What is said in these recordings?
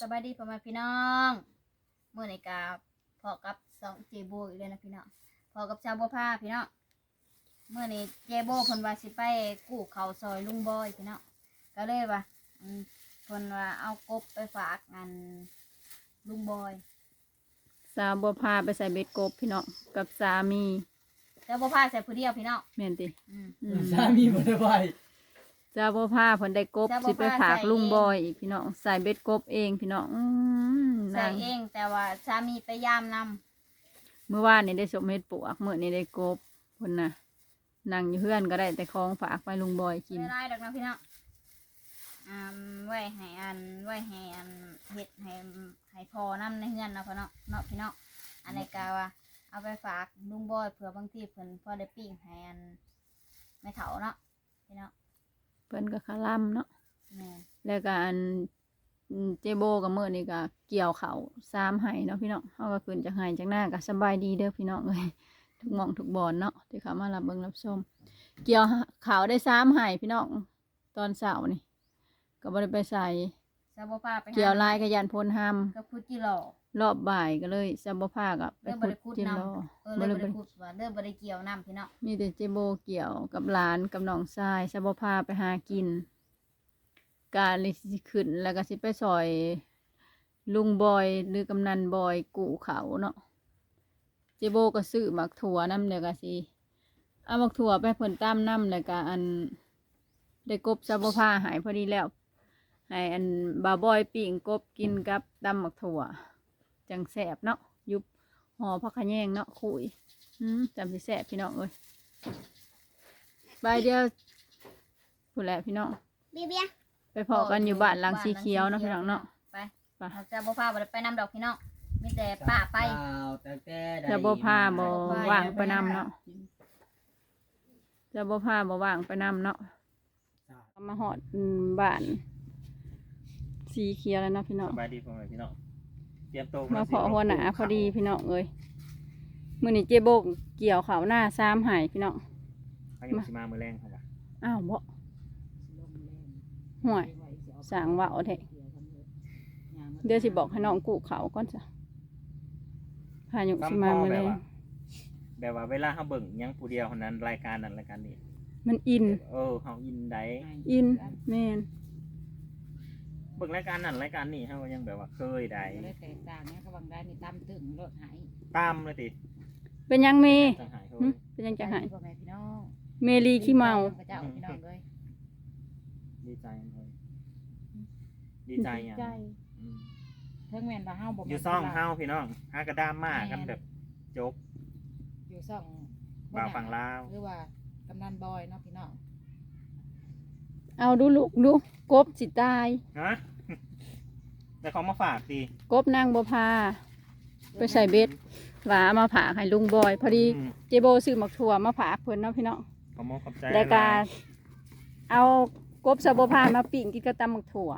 สบายดีพ่อแม่พี่น้องเมื่อในกาพอกับสองเจโบอีกเลยนะพี่น้องพอกับชาวบัวผ้าพี่น้องเมื่อนี้เจโบเพิ่นว่าสิไปกู้เขาวซอยลุงบอยพี่น้องก็เลยว่าอืมเพิ่นว่าเอากบไปฝากงานลุงบอย สาวบัวพาไปใส่เบ็ดกบพี่น้องกับสามีแต่บัวผ้าใส่ผู้เดียวพี่น้องแม่นติอืมอืม สามีบ่ได้ไป สาวบัวพาเพิ่นได้กบสาวบัวสิไปพาฝากใส่ลุงเอง บอยอีกพี่น้องใส่เบ็ดกบเองพี่น้องอืมใส่นางเองแต่ว่าสามีไปยามนำเมื่อวานนี่ได้สมเฮ็ดปวกมื้อนี้ได้กบเพิ่นน่ะนั่งอยู่เฮือนก็ได้แต่ของฝากไปลุงบอยกิน ไม่ได้ดอกนะพี่น้องอ่าไว้ให้อันไว้ให้อันเฮ็ดให้ให้พอน้ำในเฮือนเนาะพ่อเนาะเนาะพี่น้องอันนี้กาว่า เอาไปฝากลุงบอยเผื่อบางทีเพิ่นพอได้ปิ้งให้อันไม่เถาเนาะพี่น้อง เพิ่นก็คาล่ำเนาะแม่นแล้วก็อันอืมเจโบกับมื้อนี้ก็เกี่ยวเขาวสามไห้เนาะพี่น้องเฮาก็ขึ้นจากไห้จากหน้าก็สบายดีเด้อพี่น้องเอ้ยทุกหม่องทุกบอนเนาะที่เขามารับเบิ่งรับชมเกี่ยวขาวได้สามไห้พี่น้องตอนเช้านี่ ก็บ่ได้ไปใส่ซาบ่พาไปหาเกี่ยวลายกระยันพลหก็พูดจิหล่อำ รอบบ่ายก็เลยซับบผ้ากับไปเริ่มบ่ขุดได้ขุดจินนำรอเออเลยบ่ได้พูดว่าเริ่มบ่ได้เกี่ยวน้ำพี่น้องมีแต่เจโบเกี่ยวกับหลานกับน้องชายซับบผ้าไปหากิน การเลยสิขึ้นแล้วก็สิไปซอย ลุงบอยหรือกำนันบอยกู่เขาเนาะเจโบก็ซื้อหมักถั่วน้ำเดียวก็สิเอาหมักถั่วไปผลตามน้ำแล้วก็อัน ได้กบซับบผ้าหายพอดีแล้ว ให้อันบาบอยปิ่งกบกินกับตำหมักถั่ว จังแสบเนาะยุบห่อพักขะแยงเนาะคุยอืมจำสิแสบพี่น้องเอ้ยบายเดียวพูดแหละพี่น้องเบียเบียไปพอกันอยู่บ้านหลังสีเขียวเนาะพี่น้องเนาะไปไปเอาซาบ่พาบ่ได้ไปนำดอกพี่น้องมีแต่ป้าไปตั้งแต่ใดจะบ่พาบ่ไปว่างไปนำเนาะจะบ่พาบ่ว่างไปนำเนาะเอามาหอดอืมบ้านสีเขียวแล้วเนาะพี่น้องสบายดีพ่อแม่พี่น้อง เตรียมโตวมาสิเพาะหัวหนาพอดีพี่น้องเอ้ยมื้อนี้เจโบกเกี่ยวขาวหน้าซ้ำหายพี่น้องเขายังสิมามือแรงเขาปะอ้าวบ่ห่วยสางว่าวแท้เดี๋ยวสิบอกให้น้องกูเขาก่อนจ้ะพายุสิมาพ่อมื้อแบแลบงว่าแบบว่าเวลาเขาเบิ่งหยังผู้เดียวคนนั้นรายการนั้นรายการนี้ มันอิน เออเขาอินได้อินแม่น เบิ่งรายการนั้นรายการนี้เขาก็ยังแบบว่าเคยได้เลยแตกต่างเนี่ยเขาบางได้นี่ตำตึงรถหายตามเลยติเป็นหยังเมจังหายเขาหึเป็นหยังจะหายพ่อแม่พี่น้องเมลีขี้เมาพระเจ้าพี่น้องเลยดีใจเลยดีใจอะอืมเพิ่งแม่นว่าเฮาบ่อแม่นยู่ซ่องเฮาพี่น้องฮากระดามมากกันแบบจบอยู่ซ่องบ่าวฝั่งลาว หรือว่ากำนันบอยเนาะพี่น้อง เอาดูลูกดูกบสิตายฮะแต่เขามาฝากดีกบนางบัวพา ไปใส่เบ็ดหวาเอามาผ่าให้ลุงบอย พอดีอืมเจโบซื้อหมักถั่วมาผ่าเพิ่นเนาะพี่น้องขอมขอบใจแล้วก็หลายเอากบสะบัวพามาปิ้งกินกับตำหมักถั่ว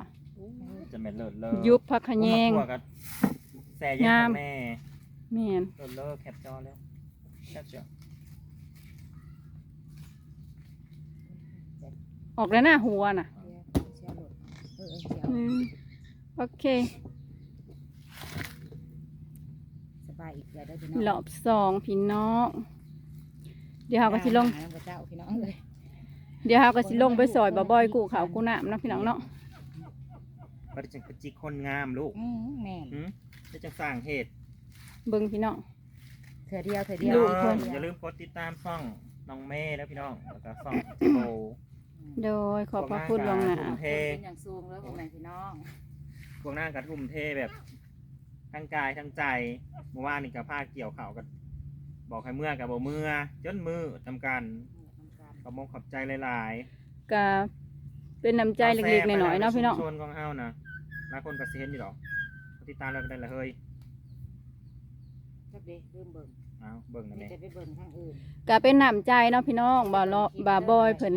ๆจะเป็นเลิศเลิศยุบผักขะแยงเอามาคั่วกับแซ่เย็นงามแม่แม่นเลิศเลิศแคปจอแล้วแคปจอ ออกแล้วหน้าหัวน่ะเสียเสียรถเออเออเสียอืมโอเคสบายอีกเดี๋ยวได้พี่น้องรอบสองพี่น้อง เดี๋ยวเราก็สิลง หาพระเจ้าพี่น้องเลยเดี๋ยวเราก็สิลงไปซอยบ่บอยกูเขาวกูน้ำเนาะพี่น้องเนาะปฏิจังกจิกคนงามลูกอืมแม่นหืมจะจะสร้างเหตุเบิ่งพี่น้องเถื่อเดียวเถื่อพี่เดียวน้องเพิ่นอย่าลืมกดติดตามช่องน้องเม่แล้วพี่น้องแล้วก็ช่องจิโบ โดยขอบพระคุณหลวงหนาทุ่มเทเป็นอย่างสูงเลยพ่อแม่พี่น้องพวกหน้ากระทุ่มเทแบบทั้งกายทั้งใจเมื่อวานนี่กับผ้าเกี่ยวเข่าวกับบอกให้เมื่อกับบ่เมื่อจนมือทำการขอบมงขอบใจหลายก็เป็นน้ำๆใจเล็กๆน้อยๆเนาะพี่น้องชวนของเฮานะหลายคนก็สิเห็นอยู่หรอกกดติดตามแล้วก็ได้ละเฮ้ยจักเด้เริ่มเบิ่งเอาเบิ่งนะมีแม่แต่ไปเบิ่งทางอื่นก็เป็นน้ำใจเนาะพี่น้องบ่าวเลาะบ่าวบอยเพิ่น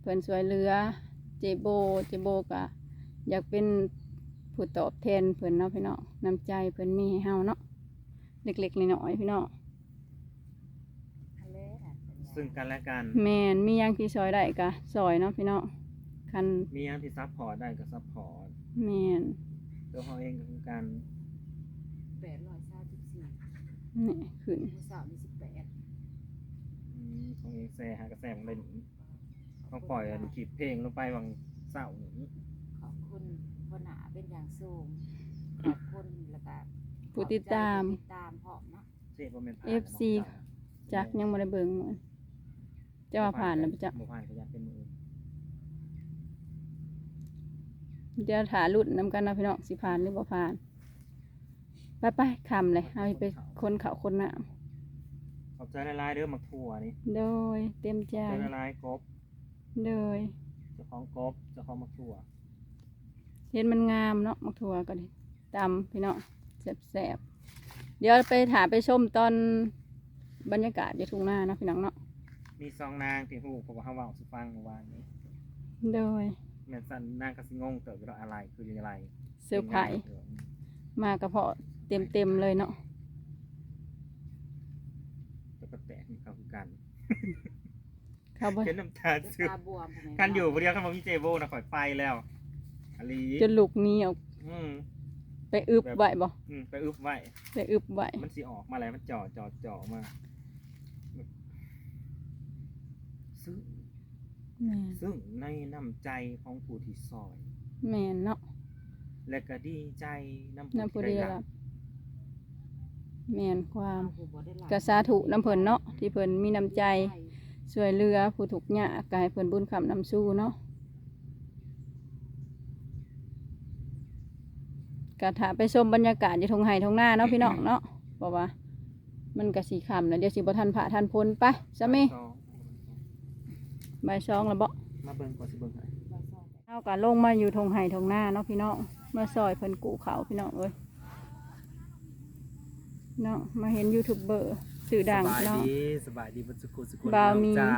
เพิ่นสวยเรือเจโบเจโบก็อยากเป็นผู้ตอบแทนเพิ่นเนาะพี่น้องน้ำใจเพิ่นมีให้เฮาเนาะเล็กๆน้อยๆพี่น้องทะเลน่ะซึ่งกันและกันแม่นมีหยังที่ซอยได้ก็ซอยเนาะพี่น้องคันมีอย่างที่ซัพพอร์ตได้ก็ซัพพอร์ตแม่นตัวเขาเองก็คือการแปดร้อยสามสิบสี่นี่ขึ้นมือสาวนี่สิบแปดอืมของเองแซ่หากระแสของเล่น เขาปล่อยอันคลิปเพลงลงไปบางเศร้าหนึ่งขอบคุณพ่อหนาเป็นอย่างสูง ขอบคุณแล้วก็ผู้ติดตามผู้ติดตามพร้อมเนาะเจ็บว่าเป็นผ่าน FC จักยังบ่ได้เบิ่งเหมือนจะว่าผ่านแล้วบ่จักบ่ผ่านก็ยักเป็นมือเดี๋ยวถารุ่นนำกันเนาะพี่น้องสิผ่านหรือบ่ผ่าน ไปไปคำเลยเอาไปคนเขาคนน้ขอบใจละลายๆเด้อมักทั่วนี่ำโดยเต็มใจ ใจละลายๆกบ โดยเจ้าของกบเจ้าของมักทั่วเห็นมันงามเนาะมักถั่วก็ดิตำพี่น้องแสบๆเดี๋ยวไปถาไปชมตอนบรรยากาศอยู่ทุ่งนาเนาะพี่น้องเนาะมีซองนางที่ฮู้เพราะว่าเฮาเว้าสิฟังเมื่อวานนี้โดยแม่นสั่นนางก็สิงงเติบอยู่แล้วอะไรคืออะไรเซอร์ไพรส์มากระเพาะเต็มเต็มๆเลยเนาะจะก็แตกมีเขาคือกัน เขาบ่เห็นน้ำตาจะซึมตาบวมทำไมกันอยู่บ่เดียวคันบ่มีเจโบนะข่อยไปแล้วอลีจนลูกหนี้ออกอืมไปอึบไว้บ่อืมไปอึบไว้ไปอึบไว้มันสิออกมาแล้วมันจ่อจ่อจ่อมาซึ่งแม่นซึ่งในน้ำใจของผู้ที่ซอย แม่นเนาะและก็ดีใจน้ำน้ำผู้ที่เดียวได้รัรับบแม่นความผู้บ่ได้หลับกสาธุน้ำเพิ่นเนาะที่เพิ่นมีน้ำใจ ช่วยเหลือผู้ถูกข์ยากกายเพิ่นบุญคำนำสู้เนาะกะถาไปชมบรรยากาศอยู่ทงไห้ทงหน้าเนาะพี่น้องเนาะบอกว่า มันกะสีคำแล้วเดี๋ยวสิบ่ทันพระทันพลไปซะแม่สองบ่ายสองแล้วบ่มาเบิ่งก่อนสิเบิ่งให้บ่ซ่อนเอากะลงมาอยู่ทงไห้ทงหน้าเนาะพี่น้องมาซอยเพิ่นกูเขาพี่น้องเอ้ยเนาะมาเห็นยูทูบเบอร์ สื่อดังสบายพี่น้องดีสบายดีบรรสุกุสุกุบ่าวมี จ้า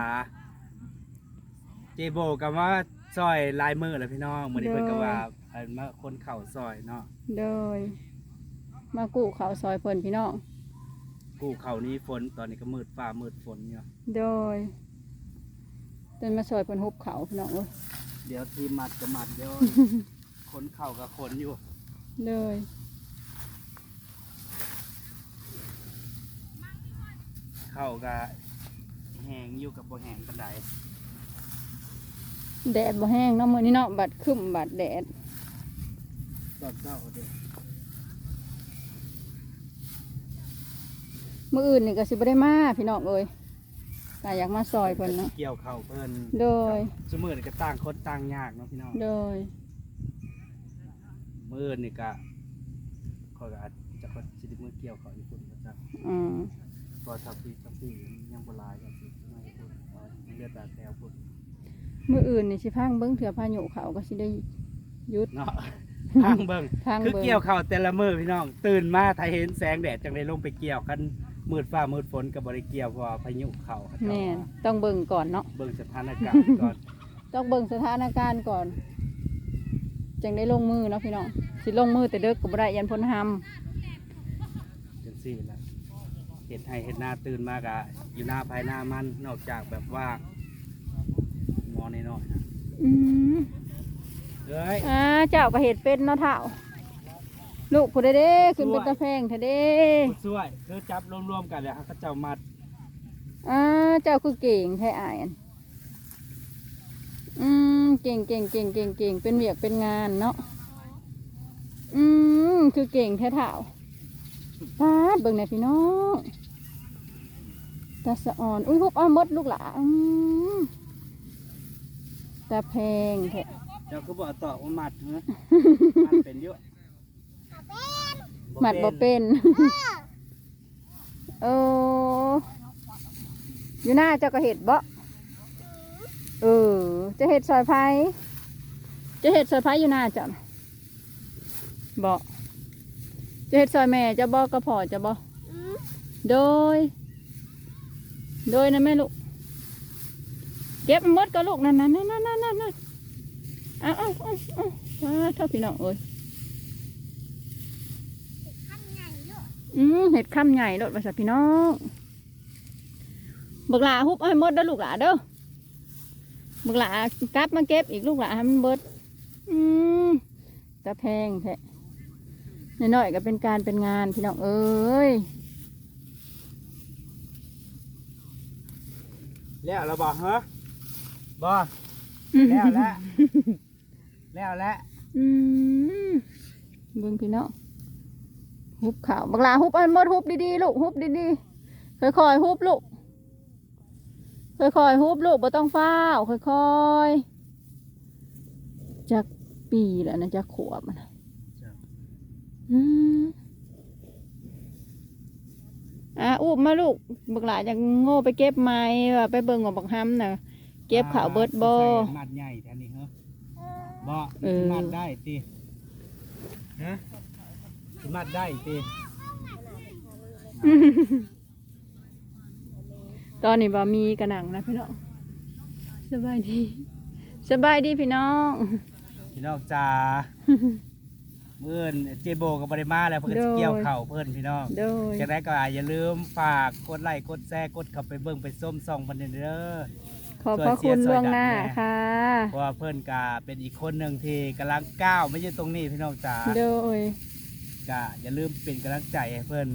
เจโบกับว่าซอยลายมือแล้วพี่น้องเหมือนเพิ่นกับว่าเอันมาคนเข่าซอยเนาะโดย มากู้เขาซอยเพิ่นพี่น้องกูเข่านี้ฝนตอนนี้ก็มืดฟ้ามืดฝนอยู่โดยเดินมาซอยเพิ่นฮุบเขาพี่น้องเอ้ยเดี๋ยวทีมมัดก็มัดเดี๋ยว คนเข่ากับคนอยู่ โดย เข่ากับแหงอยู่กับบ่แหงปันไดแดดบ่แห้งเนาะมื้อนี้เนาะบัดครึ้มบัดแดดตอนเช้าเด้อมื้ออื่นนี่ก็สิบ่ได้มาพี่น้องเอ้ยก็อยากมาซอยเพิ่นเนาะเกี่ยวเข่าเพิ่นโดยสมือนี่ก็ต่างคนต่างยากเนาะพี่น้องโดย มือนี่ก็ขอยก็อาจจะคนสิได้มือเกี่ยวเขาญี่ปุ่นก็จังอืม พอทับพี่ทับพี่ยังบ่หลายกันสิไม่พูดเอาเลือดตาแถวพูดมื้ออื่นนี่สิพังเบิ่งเถื่อพายุเขาก็สิได้หยุดเนาะทางเบิ่งพังคือเบิ่งเกี่ยวเขาแต่ละมือพี่น้อง ตื่นมาถ้าเห็นแสงแดดจังได้ลงไปเกี่ยวกันมืดฟ้ามืดฝนกับบริเกี่ยวเพราะว่าพายุเขาเขาเจ้าแม่นต้องเบิ่งก่อนเนาะเบิ่งสถานการณ์ก่อนต้องเบิ่งสถานการณ์ก่อนจึงได้ลงมือเนาะพี่น้องสิลงมือแต่เด็กก็บ่ได้ยันพ้นหำจังซี่ละเห็นให้เห็นหน้าตื่นมากะอยู่หน้าภายหน้ามันนอกจากแบบว่าหมอน้อยๆนะอืมเอ้ยอ่าเจ้าก็เห็ดเป็นเนาะเท่า ลูกผู้ใดเด้ขึ้นเป็นตะแพงเถอะเด้ผู้ช่วยคือจับรวมๆกันแล้วเขาเจ้ามัดอ่าเจ้าคือเก่งแท้อายอันอืมเก่งเก่งเก่งเก่งเก่งเป็นเวียกเป็นงานเนาะอืมคือเก่งแท้เท่าปาดเบิ่งหน่อยพี่น้อง ตาสะอ่อน อุ้ยพวกอ้อมมดลูกหลาอืมตาแพงแท้เจ้าก็บอกต่อว่ามัดเนอะมัดเป็นเยอะหมัดบ่เป็น เอออยู่หน้าเจ้าก็เห็ดบ่เออ จะเห็ดซอยไผ่จะเห็ดซอยไผ่อยู่หน้าเจ้าน่ะบ่จะเห็ดซอยแม่เจะบ่กระพอเจะบ่โดย โดยนะแม่ลูก เก็บมดก็ลูกนั่นนั่นนั่นนั่นนั่นนั่นเอาเอาเอาเอาเอาเท่าพี่น้องเอ้ยอืมเห็ดข้ามใหญ่รถมาสัพี่น้องบักหลาฮุบเอาให้มดเด้อลูกหลาเด้อบักหลากลับมาเก็บอีกลูกหลาให้มันเบิด อืมตะแพงแท้น้อยๆก็เป็นการเป็นงานพี่น้องเอ้ย แล้วเราบอกเหรอบ่แล้วแล้วแล้วแล้วอืมเบิ่งพี่น้องฮุบข่าวบักลาฮุบอันหมดฮุบดีๆลูกฮุบดีๆค่อยๆฮุบลูกค่อยๆฮุบลูกบ่ต้องฟ้าวค่อยๆจักปีแล้วนะจักขวบมันน่ะอืม อะอุ้มมาลูกบักหลาจะโง่ไปเก็บไม้ว่าไปเบิ่งว่าบักห้ำน่ะเก็บข่าวเบิดบ่มัดใหญ่แทนนี่เหรอบ่เออมัดได้ติฮะมัดได้ติตอนนี้บ่มีกระหนังนะพี่น้องสบายดี สบายดีพี่น้อง พี่น้องจ๋า เมื่อนเจโบกับบริมาแล้วเพื่อนก็สิเกี่ยวเข่าวเพื่อนพี่น้องโดยจากนั้นก็อย่าลืมฝากกดไลค์กดแชร์กดเข้าไปเบิ่งไปส้มส่องพันเด้อขอบพระคุณล่วงหน้าค่ะเพราะว่าเพื่อนก็เป็นอีกคนหนึ่งที่กำลังก้าวไม่ใช่ตรงนี้พี่น้องจ๋าโดยก็อย่าลืมเป็นกำลังใจให้เพื่อน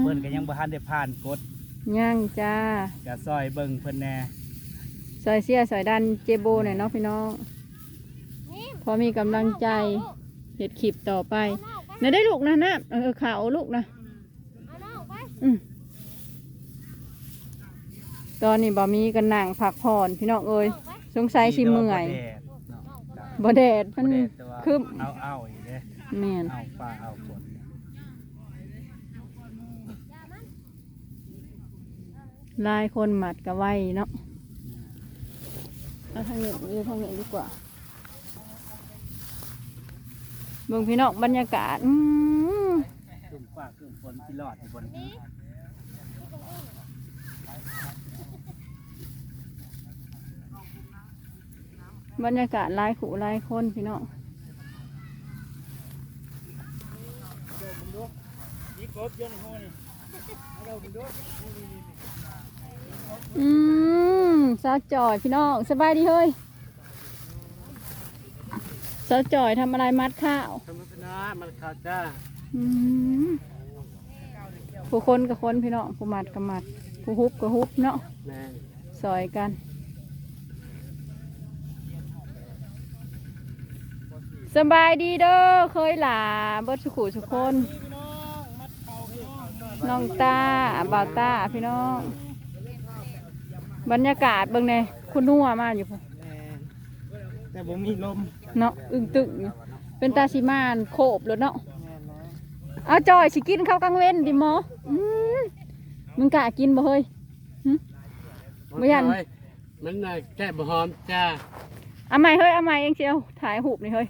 เพื่อนก็ยังบ่ทันได้ผ่านกดย่างจ้าก็ซอยเบิ่งเพื่อนแน่ซอยเสียซอยดันเจโบหน่อยเนาะพี่น้องพอมีกำลังใจ เห็ดขีบต่อไปนะได้ลูกนะนะเออขาวลูกนะอืมตอนนี้บ่มีกันนั่งพักผ่อนพี่น้องเอ้ยสงสัยสิเมื่อยบ่แดดเนาะบ่แดดมันบ่แดดแต่ว่าคือเอาเอาอีกเด้แม่นเอาฟ้าเอาฝนหลายคนหมัดกับไว้เนาะเอาทางนี้อยู่ทางนี้ดีกว่า เบิ่งพี่น้องบรรยากาศ อืมครึ่งฟ้าครึ่งฝนที่รอดที่บนนี้บรรยากาศหลายขู่หลายคนพี่น้องนี่กบยนหัวนี่อืมสาจอยพี่น้องสบายดีเฮ้ย สาวจอยทำอะไรมัดข้าวธรรมชาติมันขาดจ้าอืมผู้คนกับคนพี่น้องผู้มัดกับมัด ผู้ฮุบกับฮุบเนาะแม่ซอยกันสบายดีเด้อเคยหลาเบิดสุขุสุกคนน้องตาบ่าวตาพี่น้อง บรรยากาศเบิ่งในคุณนัวมาอยู่พุ่นแต่ผมมีลม เนาะอึ้งตึงอยู่เป็นตาชิมานโขบแล้วเนาะเอาจอยสิกินข้าวกลางเว้นดิหมออืมมึงกะกินบ่เฮ้ยหึบ่ยันมันน่ะแก้บหอมจ้าเอาใหม่เฮ้ยเอาใหม่เองเชียวถ่ายหูปนี่เฮ้ย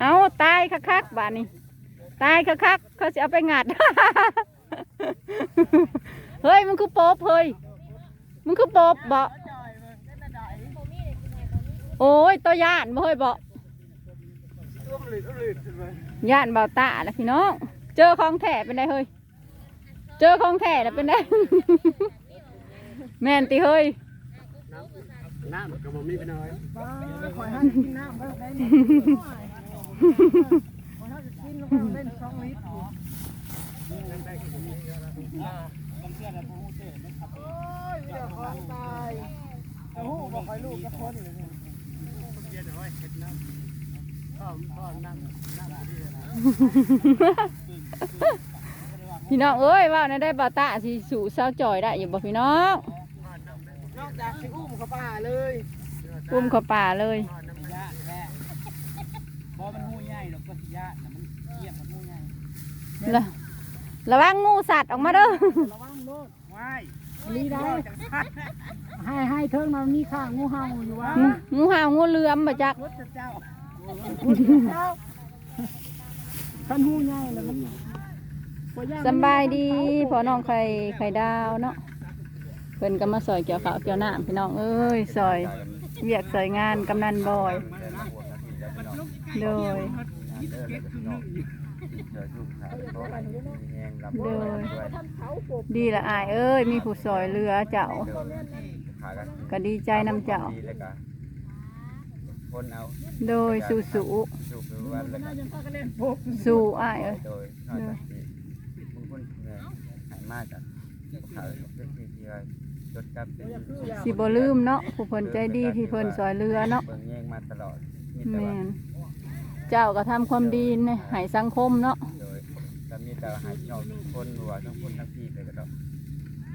เอาตายคักๆบาดนี้ตายคักๆเขาจะเอาไปงัดเฮ้ยมันคือโป๊บเฮ้ยมันคือโป๊บบ่โอ้ยตัวย่านบ่เฮ้ยบ่ย่านเบาตาแล้วพี่น้องเจอของแท้เป็นไดเฮ้ยเจอของแท้แล้วเป็นไดแม่นติเฮ้ยน้ำก็บ่มีไปหน่อย พี่น้องเอ้ยว่าในได้บาตาสิสู่เศร้าจอยได้อยู่บ่พี่น้องนอกจากที่อุ้มเขาป่าเลยอุ้มเข้าป่าเลยยะแค่บ่มันหูใหญ่ดอกก็สิยะน่ะมันเยี่ยมมันหูใหญ่ระระวังงูสัตว์ออกมาเด้อระวังโลดว้าย ลีได้ให้ให้เทิงมันมีข้างงูเห่าอยู่ว่างูเห่างูเหลือมบ่จักรถเจ้าท่านหูใหญ่เลยมันบ่ย่างสบายดีพอน้องไข่ไข่ดาวเนาะเพิ่นก็มาซอยเกี่ยวข้าวเกี่ยวน้ำพี่น้องเอ้ยซอยเวียกซอยงานกำนันบอย โดย โดยดีละอายเอ้ย มีผู้ซอยเรือเจ้าก็ดีใจนำเจ้า ดีเลยกะผคนเอาโดยสู่สู่สูบไปวันแล้วก็สู่อ้ายเอ้ย โดยนอกจากที่บางคนเหนื่อยหายมากกับเขาเป็นที่ที่ว่าจดกับเป็นสิบ่ลืมเนาะผู้เพิ่นใจดีที่เพิ่นซอยเรือเนาะเบิ่งแย่งมาตลอดมีแต่แม่ว่าน เจ้าก็ทำความดีให้สังคมเนาะโดยก็มีแต่หายนอกคนรัวทั้งคนทั้งพี่เลยก็ต้อง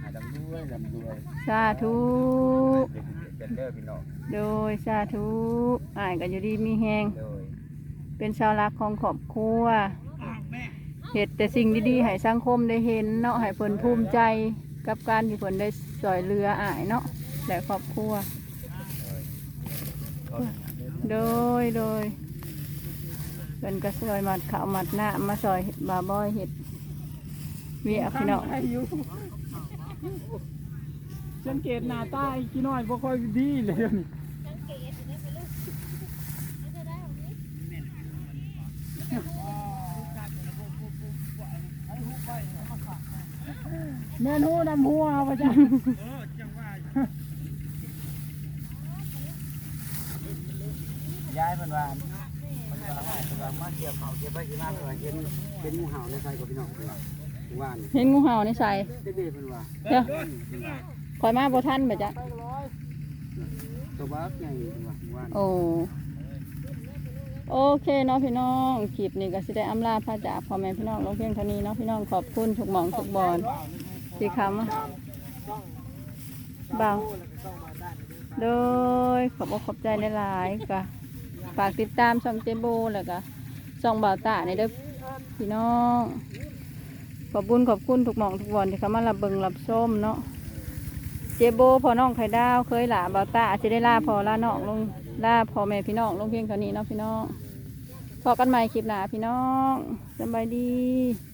หายลำด้วยลำด้วยสาธุเป็นเด้อพี่น้องโดยสาธุอ้ายก็อยู่ดีมีแฮง โดยเป็นชาวรักของครอบครัวเฮ็ดแต่สิ่งดีๆให้สังคมได้เห็นเนาะให้เพิ่นภูมิใจกับการที่เพิ่นได้ซอยเรืออ้ายเนาะและครอบครัว โดยโดยโดย เป็นก็ซอยมัดข้าวมัดหน้ามาซอยบาบอยเห็ดเวียพี่น้องสังเกตหน้าตาไอ้กี่น้อยบ่ค่อยดีเลยเดี๋ยวนี้แม่นหูนำหัวเอาไปจ้ะย้ายมันว่ามันว่าให้มันว่ามา เกี่ยวเขาเกี่ยวไปกี่มาเพิ่นว่าเห็นเห็นงูเห่าในไฟกับพี่น้องเพิ่นว่าเมื่อว่านนี่เห็นงูเห่าในใส่เด็กๆเพิ่นว่าเดี๋ยวเพิ่นว่าคอยมาบ่ทันไปจ้ะตัวบักใหญ่เพิ่นว่าเมื่อวานโอ้โอเคเนาะพี่น้องคลิปนี้ก็สิได้อำลาพระจากพ่อแม่พี่น้องลงเพียงเท่านี้เนาะพี่น้องขอบคุณทุกหม่องทุกบอนที่คำเบาโดยขอบอกขอบใจหลายๆก็ฝากติดตามช่องเจโบแล้วก็ ส่องบ่าวตาในเด้อพี่น้อง ขอบคุญขอบคุณทุกหม่องทุกบอนที่เขามารับเบิงรับส้มเนาะ เจโบพอน้องไข่ดาวเคยหลาบ่าวตาอาจะได้ล่าพอลาน้องลงล่าพ่อแม่พี่น้องลงเพียงเท่านี้เนาะพี่น้องพอกันใหม่คลิปหน้าพี่น้องสบายดี